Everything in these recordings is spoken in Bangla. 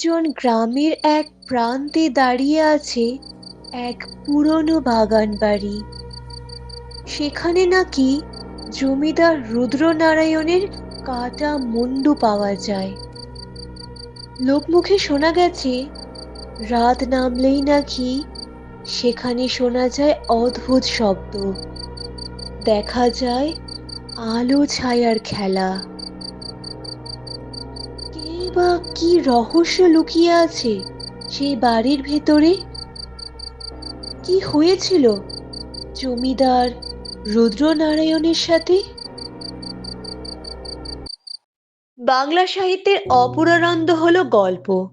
নির্জন গ্রামের এক প্রান্তে দাঁড়িয়ে আছে এক পুরনো বাগান বাড়ি। সেখানে নাকি জমিদার রুদ্রনারায়ণের কাটা মুন্ডু পাওয়া যায়। লোকমুখে শোনা গেছে, রাত নামলেই নাকি সেখানে শোনা যায় অদ্ভুত শব্দ। দেখা যায় আলো ছায়ার খেলা। বা কি রহস্য লুকিয়ে আছে সেই বাড়ির ভেতরে? কি হয়েছিল জমিদার রুদ্রনারায়ণের সাথে? বাংলা সাহিত্যের অপরানন্দ হলো গল্প।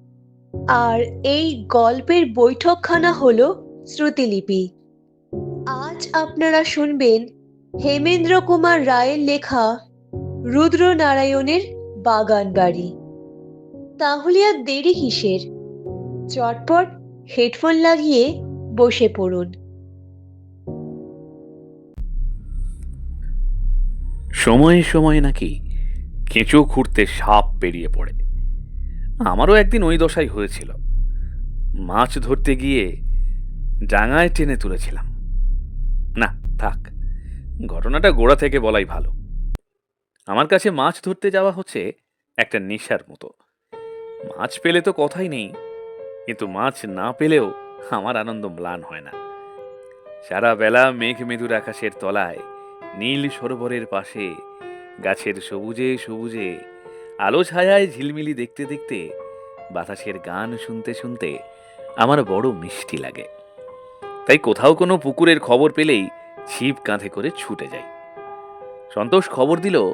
আর এই গল্পের বৈঠকখানা হলো শ্রুতিলিপি। আজ আপনারা শুনবেন হেমেন্দ্র কুমার রায়ের লেখা রুদ্রনারায়ণের বাগান বাড়ি তাহলে আর দেরি কিসের? চটপট হেডফোন লাগিয়ে বসে পড়ুন। সময়ে সময়ে নাকি কেঁচো খুঁড়তে সাপ বেরিয়ে পড়ে। আমারও একদিন ওই দশাই হয়েছিল। মাছ ধরতে গিয়ে ডাঙায় টেনে তুলেছিলাম। না, থাক, ঘটনাটা গোড়া থেকে বলাই ভালো। আমার কাছে মাছ ধরতে যাওয়া হচ্ছে একটা নেশার মতো। মাছ পেলে তো কথাই নেই। কিন্তু মাছ না পেলেও আমার আনন্দ ম্লান হয় না। সারা বেলা মেঘ মেদুর আকাশের তলায়, নীল সরোবরের পাশে, গাছের সবুজে সবুজে, আলো ছায়ায় ঝিলমিলি দেখতে দেখতে, বাতাসের গান শুনতে শুনতে আমার বড় মিষ্টি লাগে। তাই কোথাও কোনো পুকুরের খবর পেলেই ছিপ কাঁধে করে ছুটে যাই। সন্তোষ খবর দিল,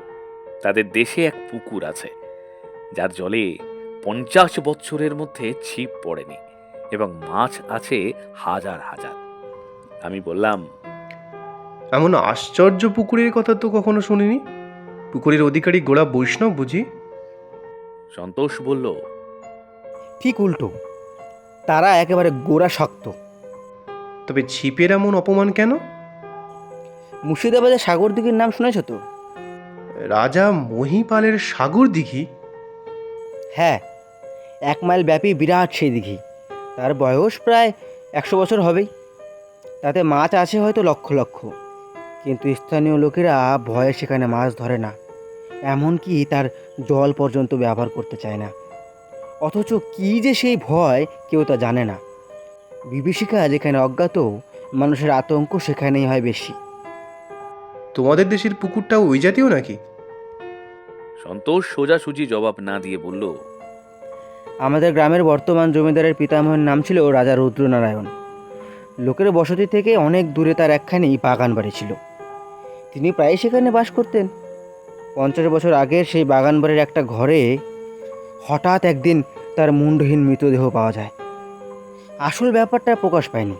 তাদের দেশে এক পুকুর আছে, যার জলে পঞ্চাশ বৎসরের মধ্যে ছিপ পড়েনি এবং মাছ আছে হাজার হাজার। আমি বললাম এমন আশ্চর্য পুকুরের কথা তো কখনো শুনিনি? পুকুরের অধিকারী গোড়া বৈষ্ণব বুঝি? সন্তোষ বলল ঠিক উল্টো তারা একেবারে গোড়া শক্ত। তবে ছিপের এমন অপমান কেন? মুর্শিদাবাদের সাগর দিঘির নাম শুনেছ তো? রাজা মহিপালের সাগর দিঘি? হ্যাঁ এক মাইল ব্যাপী বিরাট সেই দিঘি। তার বয়স প্রায় একশো বছর হবেই। তাতে মাছ আছে হয়তো লক্ষ লক্ষ কিন্তু স্থানীয় লোকেরা ভয়ে সেখানে মাছ ধরে না। এমনকি তার জল পর্যন্ত ব্যবহার করতে চায় না। অথচ কী যে সেই ভয় কেউ তা জানে না। বিভীষিকা যেখানে অজ্ঞাত মানুষের আতঙ্ক সেখানেই হয় বেশি। তোমাদের দেশের পুকুরটাও ওই জাতীয় নাকি? সন্তোষ সোজাসুজি জবাব না দিয়ে বলল আমাদের গ্রামের বর্তমান জমিদারের পিতামহের নাম ছিল রাজা রুদ্রনারায়ণ। লোকের বসতি থেকে অনেক দূরে তার একখানি বাগান বাড়ি ছিল। তিনি প্রায় সেখানে বাস করতেন। পঞ্চাশ বছর আগের সেই বাগান বাড়ির একটা ঘরে হঠাৎ একদিন তার মুন্ডহীন মৃতদেহ পাওয়া যায়। আসল ব্যাপারটা প্রকাশ পায়নি।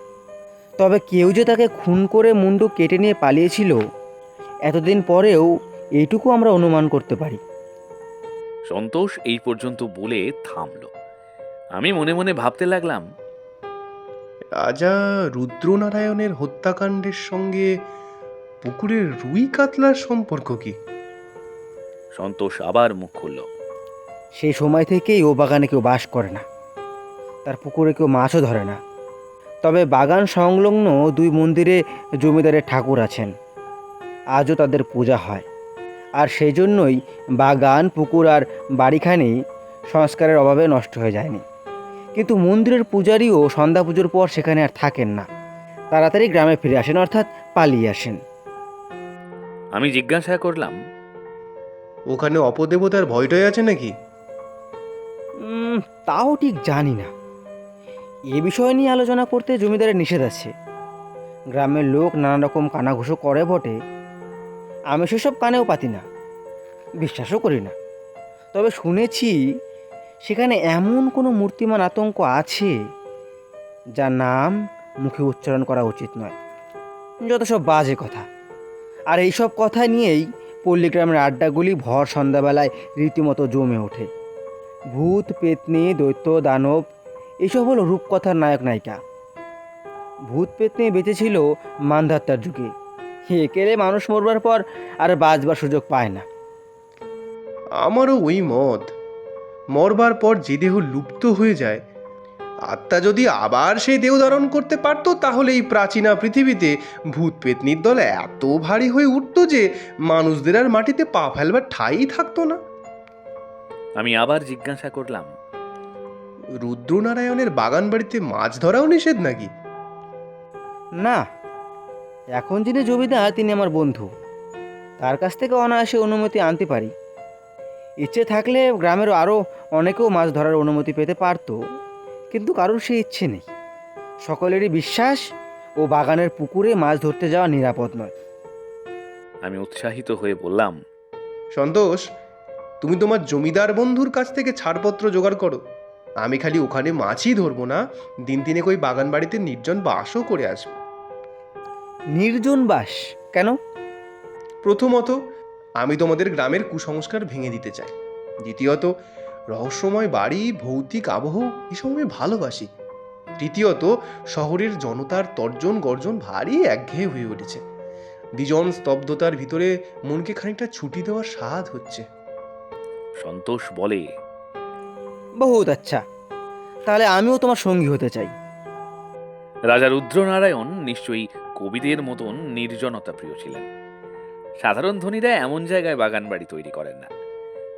তবে কেউ যে তাকে খুন করে মুন্ডু কেটে নিয়ে পালিয়েছিল, এতদিন পরেও এইটুকু আমরা অনুমান করতে পারি। সন্তোষ এই পর্যন্ত বলে থামল। আমি মনে মনে ভাবতে লাগলাম রাজা রুদ্রনারায়ণের হত্যাকাণ্ডের সঙ্গে পুকুরের রুই কাতলার সম্পর্ক কি? সন্তোষ আবার মুখ খুলল। সেই সময় থেকেই ও বাগানে কেউ বাস করে না। তার পুকুরে কেউ মাছও ধরে না। তবে বাগান সংলগ্ন দুই মন্দিরে জমিদারের ঠাকুর আছেন। আজও তাদের পূজা হয়। আর সেই জন্যই বাগান পুকুর আর বাড়িখানি সংস্কারের অভাবে নষ্ট হয়ে যায়নি। কিন্তু মন্দিরের পূজারীও সন্ধ্যা পুজোর পর সেখানে আর থাকেন না। তাড়াতাড়ি গ্রামে ফিরে আসেন অর্থাৎ পালিয়ে আসেন। আমি জিজ্ঞাসা করলাম ওখানে অপদেবতার ভয়টাই আছে নাকি? উম, তাও ঠিক জানি না। এ বিষয় নিয়ে আলোচনা করতে জমিদারের নিষেধ আছে। গ্রামের লোক নানা রকম কানাঘুষো করে বটে আমি সেসব কানেও পাতি না। বিশ্বাসও করি না। তবে শুনেছি সেখানে এমন কোনো মূর্তিমান আতঙ্ক আছে যার নাম মুখে উচ্চারণ করা উচিত নয়। যত সব বাজে কথা। আর এইসব কথা নিয়েই পল্লীগ্রামের আড্ডাগুলি ভর সন্ধ্যাবেলায় রীতিমতো জমে ওঠে। ভূত, পেতনি, দৈত্য, দানব, এসব হলো রূপকথার নায়ক নায়িকা ভূত, পেতনি বেঁচেছিল মানধাত্তার যুগে। একেলে মানুষ মরবার পর আর বাঁচবার সুযোগ পায় না। আমারও ওই মত। মরবার পর যে দেহ লুপ্ত হয়ে যায় আত্মা যদি আবার সেই দেহ ধারণ করতে পারতো তাহলে এই প্রাচীনা পৃথিবীতে ভূত পেতনির দল এত ভারী হয়ে উঠতো যে মানুষদের আর মাটিতে পা ফেলবার ঠাঁই থাকতো না। আমি আবার জিজ্ঞাসা করলাম রুদ্রনারায়ণের বাগান বাড়িতে মাছ ধরাও নিষেধ নাকি? না এখন যিনি জমিদার তিনি আমার বন্ধু। তার কাছ থেকে অনায়াসে অনুমতি আনতে পারি। ইচ্ছে থাকলে গ্রামের আরও অনেকেও মাছ ধরার অনুমতি পেতে পারতো কিন্তু কারোর সেই ইচ্ছে নেই। সকলেরই বিশ্বাস ও বাগানের পুকুরে মাছ ধরতে যাওয়া নিরাপদ নয়। আমি উৎসাহিত হয়ে বললাম সন্তোষ তুমি তোমার জমিদার বন্ধুর কাছ থেকে ছাড়পত্র জোগাড় করো। আমি খালি ওখানে মাছই ধরবো না দিন তিনেক ওই বাগান বাড়িতে নির্জন বাসও করে আসব। নির্জন বাস কেন? প্রথমত আমি তোমাদের গ্রামের কুসংস্কার ভেঙে দিতে চাই। দ্বিতীয়ত রহস্যময় বাড়ি ভৌতিক আবহ এসব আমি ভালোবাসি। তৃতীয়ত শহরের জনতার তর্জন গর্জন ভারী একঘেয়ে হয়ে উঠেছে। দ্বিজন স্তব্ধতার ভিতরে মনকে খানিকটা ছুটি দেওয়ার স্বাদ হচ্ছে। সন্তোষ বলে। বহুত আচ্ছা। তাহলে আমিও তোমার সঙ্গী হতে চাই। রাজা রুদ্রনারায়ণ নিশ্চয়ই কবিদের মতন নির্জনতা প্রিয় ছিলেন। সাধারণ ধনীরা এমন জায়গায় বাগান বাড়ি তৈরি করেন না।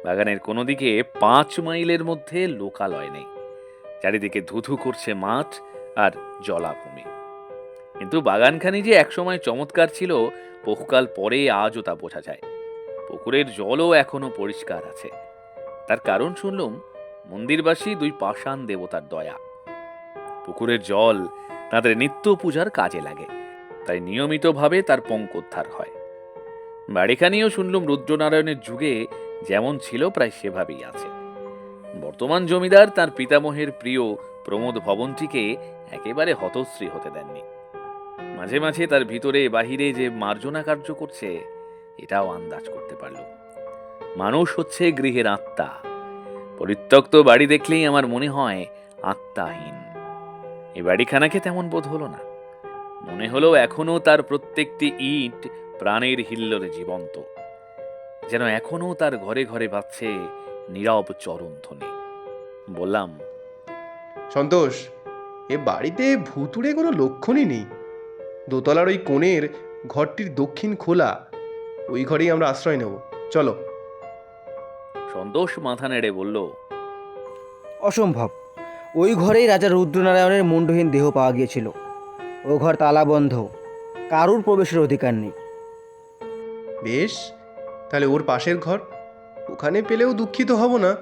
বাগানের কোনো দিকে পাঁচ মাইলের মধ্যে লোকালয় নেই। চারিদিকে ধুধু করছে মাঠ আর জলাভূমি। কিন্তু বাগানখানি যে একসময় চমৎকার ছিল, বহুকাল পরে আজও তা বোঝা যায়। পুকুরের জলও এখনও পরিষ্কার আছে। তার কারণ শুনলুম, মন্দিরবাসী দুই পাষাণ দেবতার দয়া। পুকুরের জল তাদের নিত্য পূজার কাজে লাগে। তাই নিয়মিতভাবে তার পঙ্কোদ্ধার হয়। বাড়িখানিও শুনলুম রুদ্রনারায়ণের যুগে যেমন ছিল, প্রায় সেভাবেই আছে। বর্তমান জমিদার তার পিতামহের প্রিয় প্রমোদ ভবনটিকে একেবারে হতশ্রী হতে দেননি। মাঝে মাঝে তার ভিতরে বাহিরে যে মার্জনা কার্য করছে, এটাও আন্দাজ করতে পারল। মানুষ হচ্ছে গৃহের আত্মা। পরিত্যক্ত বাড়ি দেখলেই আমার মনে হয় আত্মাহীন। এই বাড়িখানাকে তেমন বোধ হলো না। মনে হলো এখনও তার প্রত্যেকটি ইট প্রাণের হিল্লোরে জীবন্ত। যেন এখনও তার ঘরে ঘরে বাজছে নীরব চরণ ধ্বনি বললাম সন্তোষ এ বাড়িতে ভুতুড়ে কোনো লক্ষণই নেই। দোতলার ওই কোণের ঘরটির দক্ষিণ খোলা। ওই ঘরেই আমরা আশ্রয় নেব। চলো। সন্তোষ মাথা নেড়ে বলল অসম্ভব। ওই ঘরেই রাজা রুদ্রনারায়ণের মুন্ডহীন দেহ পাওয়া গিয়েছিল। ও ঘর তালাবন্ধ। কারুর প্রবেশের অধিকার নেই। বেশ তাহলে ওর পাশের ঘর? ওখানে পেলেও দুঃখিত হব না।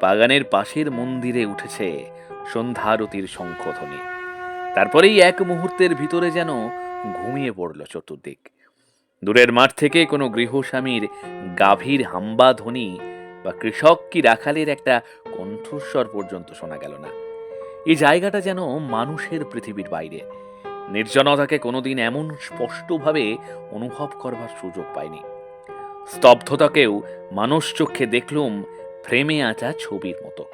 বাগানের পাশের মন্দিরে উঠেছে সন্ধ্যারতির শঙ্খধ্বনি। তারপরেই এক মুহূর্তের ভিতরে যেন ঘুমিয়ে পড়ল চতুর্দিক। দূরের মাঠ থেকে কোনো গৃহস্বামীর গাভীর হাম্বা ধ্বনি বা কৃষক কি রাখালের একটা কণ্ঠস্বর পর্যন্ত শোনা গেল না। এই জায়গাটা যেন মানুষের পৃথিবীর বাইরে। নির্জনতাকে কোনোদিন এমন স্পষ্টভাবে অনুভব করবার সুযোগ পাইনি স্তব্ধতাকেও মানুষ চক্ষে দেখলুম ফ্রেমে আঁটা ছবির মতো।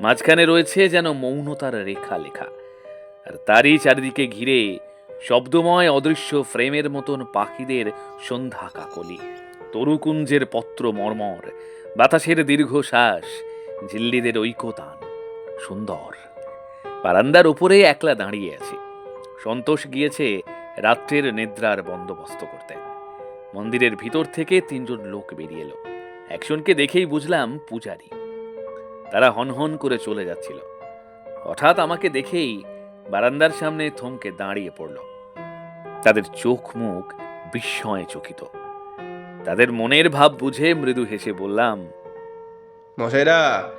মাঝখানে রয়েছে যেন মৌনতার রেখা লেখা আর তারই চারিদিকে ঘিরে শব্দময় অদৃশ্য ফ্রেমের মতন পাখিদের সন্ধ্যা কাকলি তরুকুঞ্জের পত্র মর্মর বাতাসের দীর্ঘশ্বাস ঝিল্লিদের ঐকতান, সুন্দর। বারান্দার উপরে একলা দাঁড়িয়ে আছে। সন্তোষ গিয়েছে রাত্রের নিদ্রার বন্দোবস্ত করতে। মন্দিরের ভিতর থেকে তিনজন লোক বেরিয়ে এলো। একজনকে দেখেই বুঝলাম পূজারি। তারা হনহন করে চলে যাচ্ছিল। হঠাৎ আমাকে দেখেই বারান্দার সামনে থমকে দাঁড়িয়ে পড়ল। তাদের চোখ মুখ বিস্ময়ে চকিত। তাদের মনের ভাব বুঝে মৃদু হেসে বললাম মশাইরা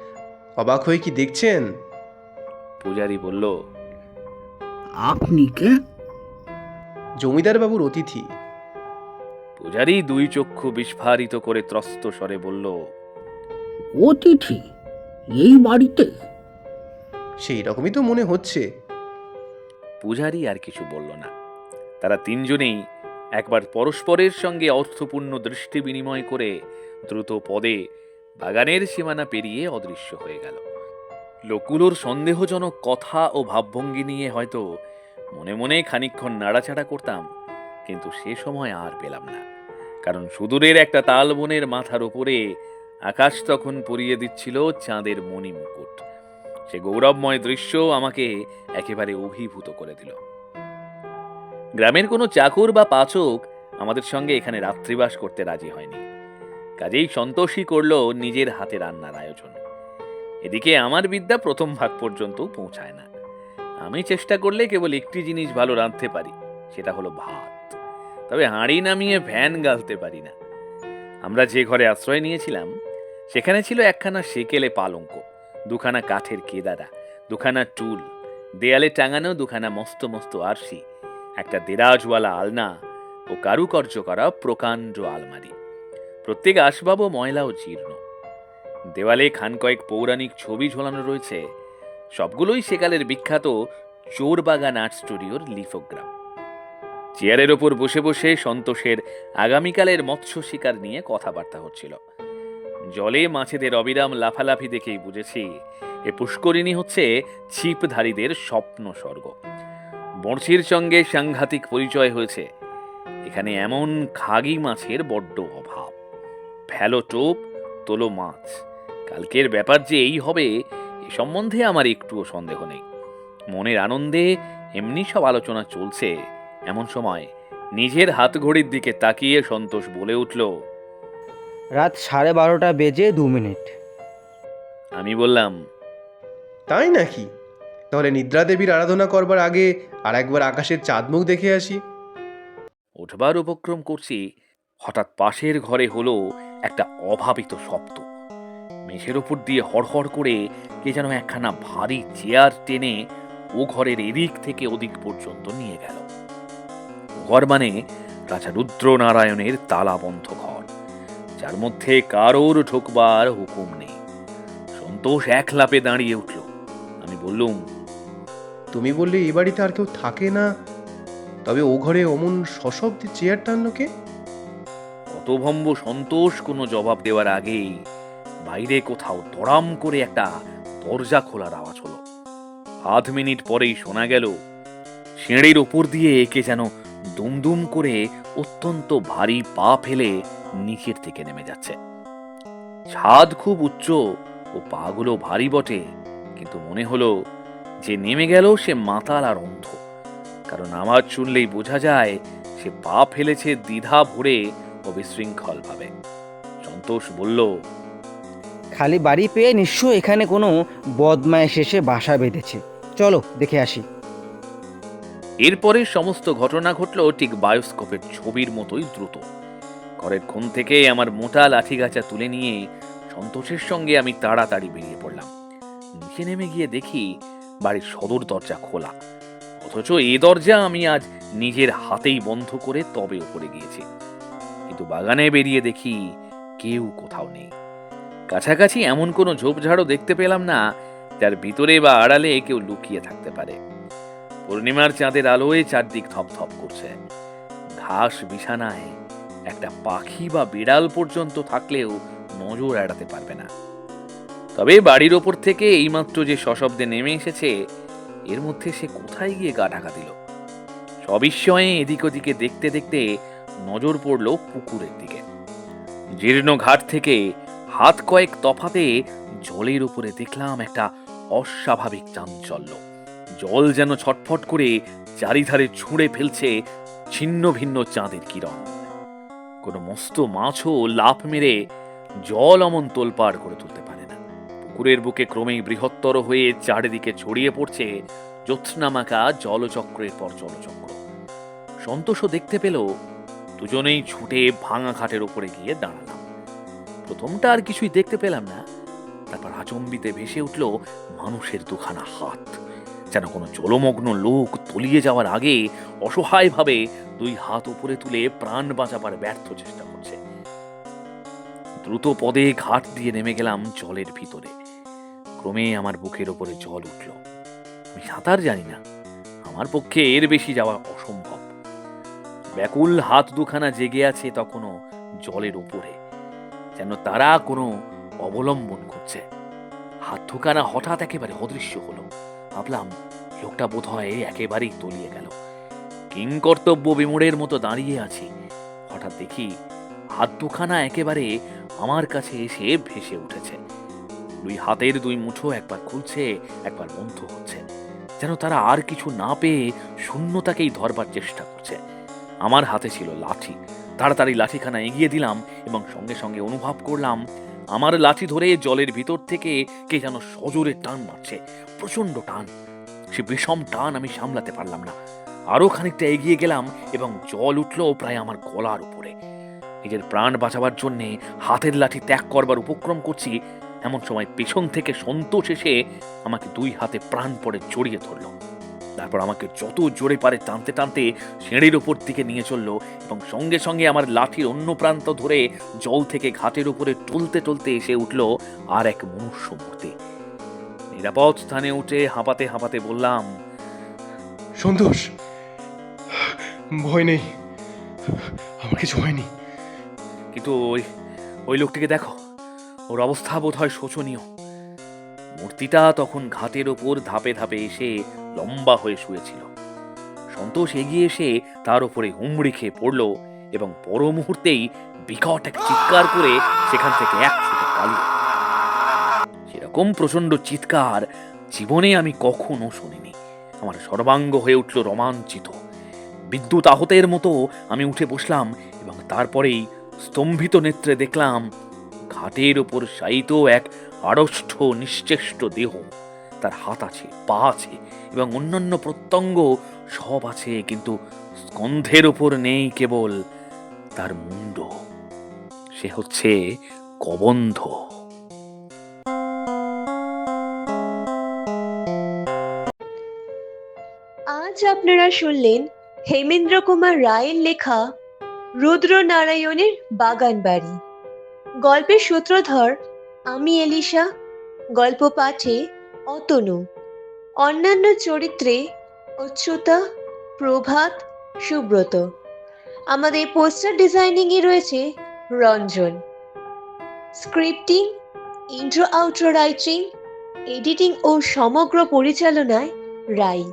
অবাক হয়ে কি দেখছেন? পূজারি বলল আপনি কে? জমিদার বাবুর অতিথি। পূজারি দুই চক্ষু বিস্ফারিত করে ত্রস্ত স্বরে বলল অতিথি? এই বাড়িতে? সেই রকমই তো মনে হচ্ছে। পূজারি আর কিছু বলল না। তারা তিনজনেই একবার পরস্পরের সঙ্গে অর্থপূর্ণ দৃষ্টি বিনিময় করে দ্রুত পদে বাগানের সীমানা পেরিয়ে অদৃশ্য হয়ে গেল। লোকগুলোর সন্দেহজনক কথা ও ভাবভঙ্গি নিয়ে হয়তো মনে মনে খানিকক্ষণ নাড়াচাড়া করতাম, কিন্তু সে সময় আর পেলাম না। কারণ সুদূরের একটা তালবনের মাথার উপরে আকাশ তখন পরিয়ে দিচ্ছিল চাঁদের মণি মুকুট সে গৌরবময় দৃশ্য আমাকে একেবারে অভিভূত করে দিল। গ্রামের কোনো চাকর বা পাচক আমাদের সঙ্গে এখানে রাত্রিবাস করতে রাজি হয়নি। কাজেই সন্তোষই করল নিজের হাতে রান্নার আয়োজন। এদিকে আমার বিদ্যা প্রথম ভাগ পর্যন্ত পৌঁছায় না। আমি চেষ্টা করলে কেবল একটি জিনিস ভালো রাঁধতে পারি, সেটা হলো ভাত। তবে হাঁড়ি নামিয়ে ভ্যান গালতে পারি না। আমরা যে ঘরে আশ্রয় নিয়েছিলাম, সেখানে ছিল একখানা সেকেলে পালঙ্ক, দুখানা কাঠের কেদারা, দুখানা টুল দেয়ালে টাঙানো দুখানা মস্ত মস্ত আরশি একটা দেরাজওয়ালা আলনা ও কারুকার্য করা প্রকাণ্ড আলমারি। প্রত্যেক আসবাবও ময়লা ও জীর্ণ। দেওয়ালে খান কয়েক পৌরাণিক ছবি ঝোলানো রয়েছে। সবগুলোই সেকালের বিখ্যাত চোরবাগান আর্ট স্টুডিওর লিফোগ্রাম চেয়ারের ওপর বসে বসে সন্তোষের আগামীকালের মৎস্য শিকার নিয়ে কথাবার্তা হচ্ছিল। জলে মাছেদের অবিরাম লাফালাফি দেখেই বুঝেছি, এ পুষ্করিণী হচ্ছে ছিপধারীদের স্বপ্ন স্বর্গ বড়শির সঙ্গে সাংঘাতিক পরিচয় হয়েছে। এখানে এমন খাগি মাছের বড্ড অভাব। ফেলো টোপ তোলো মাছ। কালকের ব্যাপার যে এই হবে এ সম্বন্ধে আমার একটুও সন্দেহ নেই। মনের আনন্দে এমনি সব আলোচনা চলছে। এমন সময় নিজের হাত ঘড়ির দিকে তাকিয়ে সন্তোষ বলে উঠল রাত সাড়ে বারোটা বেজে দু মিনিট। আমি বললাম তাই নাকি? তাহলে নিদ্রা দেবীর আরাধনা করবার আগে আর একবার আকাশের চাঁদমুখ দেখে আসি। উঠবার উপক্রম করছি, হঠাৎ পাশের ঘরে হলো একটা অভাবিত শব্দ। মেঝের ওপর দিয়ে হড়হড় করে কে যেন একখানা ভারী চেয়ার টেনে ও ঘরের এদিক থেকে ওদিক পর্যন্ত নিয়ে গেল। ঘর মানে রাজা রুদ্রনারায়ণের তালাবন্ধ ঘর, যার মধ্যে কারোর ঢোকবার হুকুম নেই। সন্তোষ এক লাপে দাঁড়িয়ে উঠল। আমি বললুম তুমি বললে এই বাড়িতে আর কেউ থাকে না। তবে ও ঘরে অমন সশব্দে চেয়ার টানলো কে? হতভম্ব সন্তোষ কোনো জবাব দেওয়ার আগেই বাইরে কোথাও দড়াম করে একটা দরজা খোলার আওয়াজ হলো। আধ মিনিট পরেই শোনা গেল, সিঁড়ির ওপর দিয়ে একে যেন দুমদুম করে অত্যন্ত ভারী পা ফেলে নিচের থেকে নেমে যাচ্ছে। ছাদ খুব উচ্চ ও পাগুলো ভারী বটে, কিন্তু মনে হলো যে নেমে গেল সে মাতাল আর অন্ধ। কারণ আওয়াজ শুনলেই বোঝা যায় সে পা ফেলেছে দ্বিধা ভরে ও বিশৃঙ্খল ভাবে। সন্তোষ বলল খালি বাড়ি পেয়ে নিশ্চয় এখানে কোনো বদমায় শেষে বাসা বেঁধেছে। চলো দেখে আসি। এরপরে সমস্ত ঘটনা ঘটল ঠিক বায়োস্কোপের ছবির মতোই দ্রুত। ঘরের কোণ থেকে আমার মোটা লাঠিগাছা তুলে নিয়ে সন্তোষের সঙ্গে আমি তাড়াতাড়ি বেরিয়ে পড়লাম। নিচে নেমে গিয়ে দেখি বাড়ির সদর দরজা খোলা। অথচ এ দরজা আমি আজ নিজের হাতেই বন্ধ করে তবে উপরে গিয়েছি। কিন্তু বাগানে বেরিয়ে দেখি কেউ কোথাও নেই। কাছাকাছি এমন কোনো ঝোপঝাড়ও দেখতে পেলাম না, যার ভিতরে বা আড়ালে কেউ লুকিয়ে থাকতে পারে। পূর্ণিমার চাঁদের আলোয় চারদিক থপথপ করছে। ঘাস বিছানায় একটা পাখি বা বিড়াল পর্যন্ত থাকলেও নজর এড়াতে পারবে না। তবে বাড়ির ওপর থেকে এইমাত্র যে সশব্দে নেমে এসেছে, এর মধ্যে সে কোথায় গিয়ে গা ঢাকা দিল? সবিস্ময়ে এদিক ওদিকে দেখতে দেখতে নজর পড়ল পুকুরের দিকে। জীর্ণ ঘাট থেকে হাত কয়েক তফাতে জলের উপরে দেখলাম একটা অস্বাভাবিক চাঞ্চল্য। জল যেন ছটফট করে চারিধারে ছুঁড়ে ফেলছে ছিন্ন ভিন্ন চাঁদের কিরণ। কোনো মস্ত মাছও লাফ মেরে জল অমন তোলপাড় করে তুলতে পারে পুকুরের বুকে ক্রমেই বৃহত্তর হয়ে চারিদিকে ছড়িয়ে পড়ছে জ্যোৎস্নামাকা জলচক্রের পর জলচক্র সন্তোষও দেখতে পেল, দুজনেই ছুটে ভাঙা ঘাটের উপরে গিয়ে দাঁড়ালাম। প্রথমটা আর কিছুই দেখতে পেলাম না, তারপর আচম্বিতে ভেসে উঠল মানুষের দুখানা হাত। যেন কোনো জলমগ্ন লোক তলিয়ে যাওয়ার আগে অসহায়ভাবে দুই হাত উপরে তুলে প্রাণ বাঁচাবার ব্যর্থ চেষ্টা করছে। দ্রুত পদে ঘাট দিয়ে নেমে গেলাম জলের ভিতরে। ক্রমে আমার বুকের ওপরে জল উঠল। আমি সাঁতার জানি না। আমার পক্ষে এর বেশি যাওয়া অসম্ভব। ব্যাকুল হাত দুখানা জেগে আছে তখনও জলের উপরে যেন তারা কোনো অবলম্বন করছে। হাত দুখানা হঠাৎ একেবারে অদৃশ্য হলো। ভাবলাম, লোকটা বোধ হয় একেবারেই তলিয়ে গেল। কিংকর্তব্য বিমূঢ়ের মতো দাঁড়িয়ে আছি। হঠাৎ দেখি হাত দুখানা একেবারে আমার কাছে এসে ভেসে উঠেছে। দুই হাতের দুই মুঠো একবার খুলছে, একবার বন্ধ হচ্ছে। যেন তারা আর কিছু না পেয়ে শূন্যতাকেই ধরবার চেষ্টা করছে। আমার হাতে ছিল লাঠি। তাড়াতাড়ি লাঠিখানা এগিয়ে দিলাম এবং সঙ্গে সঙ্গে অনুভব করলাম, আমার লাঠি ধরে জলের ভিতর থেকে কে যেন সজোরে টান মারছে প্রচণ্ড টান। সে বিষম টান আমি সামলাতে পারলাম না। আরও খানিকটা এগিয়ে গেলাম এবং জল উঠল প্রায় আমার গলার উপরে। নিজের প্রাণ বাঁচাবার জন্যে হাতের লাঠি ত্যাগ করবার উপক্রম করছি এমন সময় পেছন থেকে সন্তোষ এসে আমাকে দুই হাতে প্রাণ পড়ে জড়িয়ে ধরলো। তারপর আমাকে যত জোরে পারে টানতে টানতে সিঁড়ির ওপর দিকে নিয়ে চলল এবং সঙ্গে সঙ্গে আমার লাঠির অন্য প্রান্ত ধরে জল থেকে ঘাটের উপরে টলতে টলতে এসে উঠল আর এক মনুষ্য মূর্তি। নিরাপদ স্থানে উঠে হাঁপাতে হাঁপাতে বললাম সন্তোষ ভয় নেই। আমার কিছু হয়নি। কিন্তু ওই ওই লোকটিকে দেখো। ওর অবস্থা বোধ হয় শোচনীয়। মূর্তিটা তখন ঘাটের ওপর ধাপে ধাপে এসে লম্বা হয়ে শুয়েছিল। সন্তোষ এগিয়ে এসে তার উপরে হুমড়ি খেয়ে পড়ল এবং পর মুহূর্তেই বিকট এক চিৎকার করে সেখান থেকে এক ছুটে পালিয়ে সেরকম প্রচণ্ড চিৎকার জীবনে আমি কখনো শুনিনি। আমার সর্বাঙ্গ হয়ে উঠল রোমাঞ্চিত। বিদ্যুৎ আহতের মতো আমি উঠে বসলাম এবং তারপরেই স্তম্ভিত নেত্রে দেখলাম ঘাটের ওপর শায়িত এক আড়ষ্ঠ নিশ্চেষ্ট দেহ। তার হাত আছে, পা আছে এবং অন্যান্য প্রত্যঙ্গ সব আছে, কিন্তু স্কন্ধের ওপর নেই কেবল তার মুন্ড। সে হচ্ছে কবন্ধ। আজ আপনারা শুনলেন হেমেন্দ্র কুমার রায়ের লেখা রুদ্রনারায়ণের বাগান বাড়ি গল্পের সূত্রধর আমি এলিশা, গল্প পাঠে অতনু। অন্যান্য চরিত্রে অচ্যুতা, প্রভাত, সুব্রত। আমাদের পোস্টার ডিজাইনিংয়ে রয়েছে Ranjan. Scripting intro, outro writing, editing ও সমগ্র পরিচালনায় রাই।